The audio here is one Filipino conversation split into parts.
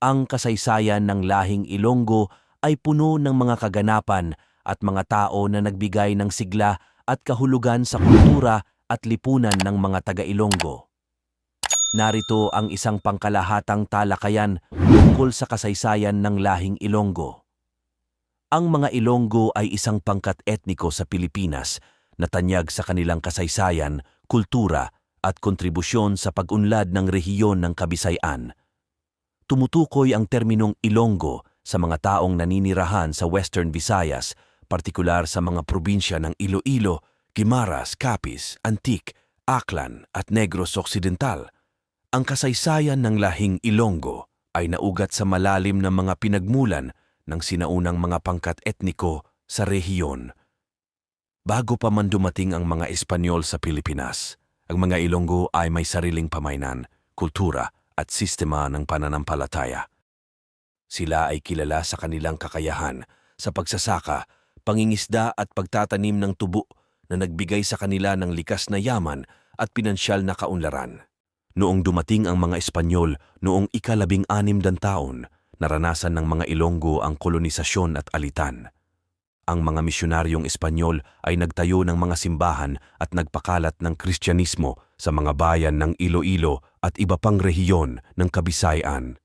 ang kasaysayan ng lahing Ilonggo ay puno ng mga kaganapan at mga tao na nagbigay ng sigla at kahulugan sa kultura at lipunan ng mga taga-Ilonggo. Narito ang isang pangkalahatang talakayan tungkol sa kasaysayan ng lahing Ilonggo. Ang mga Ilonggo ay isang pangkat etniko sa Pilipinas na tanyag sa kanilang kasaysayan, kultura at kontribusyon sa pag-unlad ng rehiyon ng Kabisayan. Tumutukoy ang terminong Ilonggo sa mga taong naninirahan sa Western Visayas, partikular sa mga probinsya ng Iloilo, Guimaras, Capiz, Antique, Aklan at Negros Occidental. Ang kasaysayan ng lahing Ilonggo ay naugat sa malalim na mga pinagmulan ng sinaunang mga pangkat etniko sa rehiyon. Bago pa man dumating ang mga Espanyol sa Pilipinas, ang mga Ilonggo ay may sariling pamainan, kultura at sistema ng pananampalataya. Sila ay kilala sa kanilang kakayahan sa pagsasaka, pangingisda at pagtatanim ng tubo na nagbigay sa kanila ng likas na yaman at pinansyal na kaunlaran. Noong dumating ang mga Espanyol noong ikalabing anim dan taon, naranasan ng mga Ilonggo ang kolonisasyon at alitan. Ang mga misyonaryong Espanyol ay nagtayo ng mga simbahan at nagpakalat ng Kristyanismo sa mga bayan ng Iloilo at iba pang rehiyon ng Kabisayan.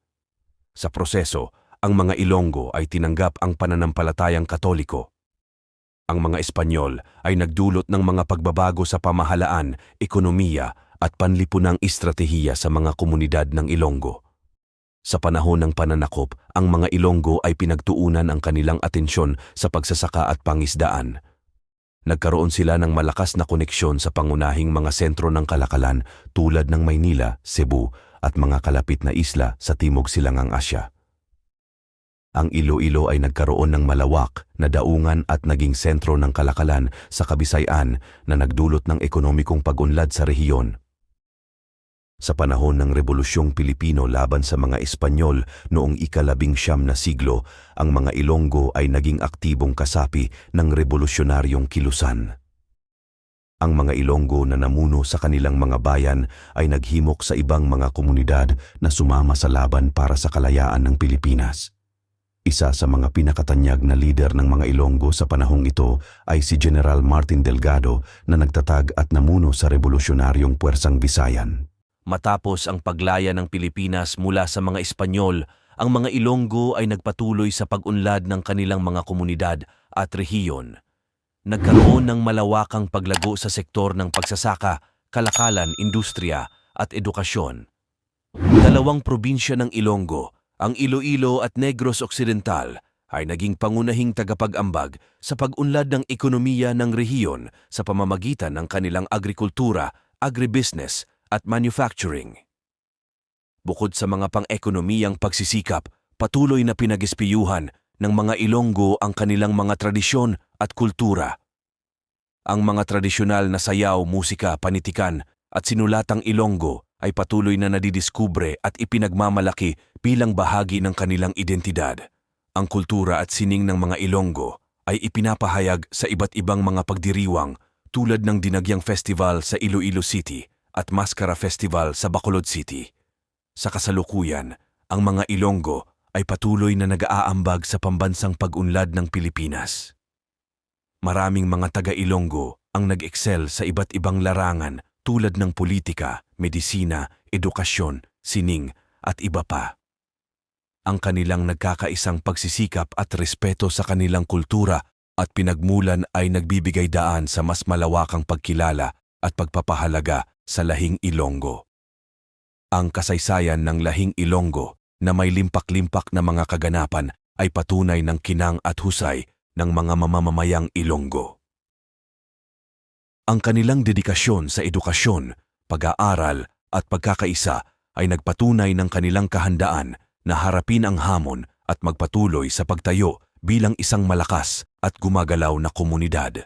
Sa proseso, ang mga Ilonggo ay tinanggap ang pananampalatayang Katoliko. Ang mga Espanyol ay nagdulot ng mga pagbabago sa pamahalaan, ekonomiya at panlipunang estratehiya sa mga komunidad ng Ilonggo. Sa panahon ng pananakop, ang mga Ilonggo ay pinagtuunan ang kanilang atensyon sa pagsasaka at pangisdaan. Nagkaroon sila ng malakas na koneksyon sa pangunahing mga sentro ng kalakalan tulad ng Maynila, Cebu at mga kalapit na isla sa Timog Silangang Asya. Ang Iloilo ay nagkaroon ng malawak na daungan at naging sentro ng kalakalan sa Kabisayan na nagdulot ng ekonomikong pag-unlad sa rehiyon. Sa panahon ng Rebolusyong Pilipino laban sa mga Espanyol noong ikalabing siyam na siglo, ang mga Ilonggo ay naging aktibong kasapi ng revolusyonaryong kilusan. Ang mga Ilonggo na namuno sa kanilang mga bayan ay naghimok sa ibang mga komunidad na sumama sa laban para sa kalayaan ng Pilipinas. Isa sa mga pinakatanyag na lider ng mga Ilonggo sa panahong ito ay si General Martin Delgado na nagtatag at namuno sa revolusyonaryong puwersang Bisayan. Matapos ang paglaya ng Pilipinas mula sa mga Espanyol, ang mga Ilonggo ay nagpatuloy sa pag-unlad ng kanilang mga komunidad at rehiyon. Nagkaroon ng malawakang paglago sa sektor ng pagsasaka, kalakalan, industriya at edukasyon. Dalawang probinsya ng Ilonggo, ang Iloilo at Negros Occidental, ay naging pangunahing tagapag-ambag sa pag-unlad ng ekonomiya ng rehiyon sa pamamagitan ng kanilang agrikultura, agribusiness at manufacturing. Bukod sa mga pang-ekonomiyang pagsisikap, patuloy na pinag-espiyuhan ng mga Ilonggo ang kanilang mga tradisyon at kultura. Ang mga tradisyonal na sayaw, musika, panitikan at sinulatang Ilonggo ay patuloy na nadidiskubre at ipinagmamalaki bilang bahagi ng kanilang identidad. Ang kultura at sining ng mga Ilonggo ay ipinapahayag sa iba't ibang mga pagdiriwang tulad ng Dinagyang Festival sa Iloilo City at Mascara Festival sa Bacolod City. Sa kasalukuyan, ang mga Ilonggo ay patuloy na nag-aambag sa pambansang pag-unlad ng Pilipinas. Maraming mga taga-Ilonggo ang nag-excel sa iba't ibang larangan tulad ng politika, medisina, edukasyon, sining at iba pa. Ang kanilang nagkakaisang pagsisikap at respeto sa kanilang kultura at pinagmulan ay nagbibigay daan sa mas malawakang pagkilala at pagpapahalaga sa lahing Ilonggo. Ang kasaysayan ng lahing Ilonggo na may limpak-limpak na mga kaganapan ay patunay ng kinang at husay ng mga mamamamayang Ilonggo. Ang kanilang dedikasyon sa edukasyon, pag-aaral at pagkakaisa ay nagpatunay ng kanilang kahandaan na harapin ang hamon at magpatuloy sa pagtayo bilang isang malakas at gumagalaw na komunidad.